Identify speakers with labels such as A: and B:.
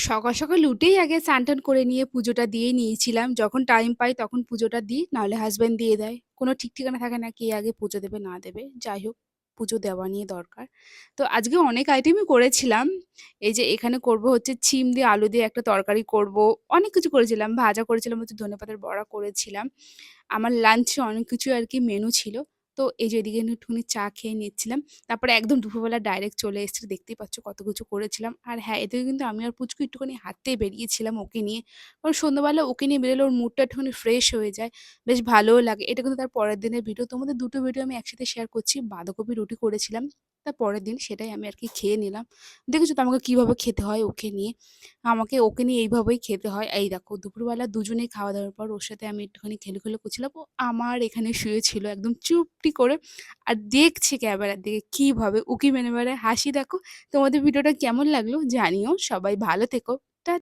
A: সকাল, সকাল উঠেই আগে স্নান-টান করে নিয়ে পুজোটা দিয়ে নিয়েছিলাম। যখন টাইম পাই তখন পুজোটা দিই, নাহলে হাজব্যান্ড দিয়ে দেয়। কোনো ঠিক ঠিকানা থাকে না কে আগে পুজো দেবে না দেবে। যাই হোক, পুজো দেওয়া নিয়ে দরকার। তো আজকে অনেক আইটেমই করেছিলাম। এই যে এখানে করব হচ্ছে শিম দিয়ে আলু দিয়ে একটা তরকারি করব। অনেক কিছু করেছিলাম। ভাজা করেছিলাম হচ্ছে ধনেপাতার বড়া করেছিলাম। আমার লাঞ্চে অনেক কিছু আর কি মেনু ছিল। তো এই যে এদিকে একটুখানি চা খেয়ে নিচ্ছিলাম। তারপরে একদম দুপুরবেলা ডাইরেক্ট চলে এসেছে দেখতেই পাচ্ছ কত কিছু করেছিলাম। আর হ্যাঁ, এদিকে কিন্তু আমি আর পুচকু একটুখানি হাঁটতে বেরিয়েছিলাম ওকে নিয়ে। কারণ সন্ধ্যাবেলা ওকে নিয়ে বেরোলে ওর মুডটা একটুখানি ফ্রেশ হয়ে যায়। বেশ ভালোও লাগে। এটা কিন্তু তার পরের দিনের ভিডিও। তোমাদের দুটো ভিডিও আমি একসাথে শেয়ার করছি। বাঁধাকপি রুটি করেছিলাম। তার পরের দিন সেটাই আমি আর কি খেয়ে নিলাম। দেখেছ তো আমাকে কীভাবে খেতে হয় ওকে নিয়ে। আমাকে ওকে নিয়ে এইভাবেই খেতে হয়। এই দেখো, দুপুরবেলা দুজনেই খাওয়া-দাওয়ার পর ওর সাথে আমি একটুখানি খেলে-খেলে করছিলাম। ও আমার এখানে শুয়েছিল একদম চুপটি করে আর দেখছে ক্যামেরার দিকে কীভাবে উকি মেনে মেরে হাসি দেখো। তোমাদের ভিডিওটা কেমন লাগল জানিও। সবাই ভালো থেকো।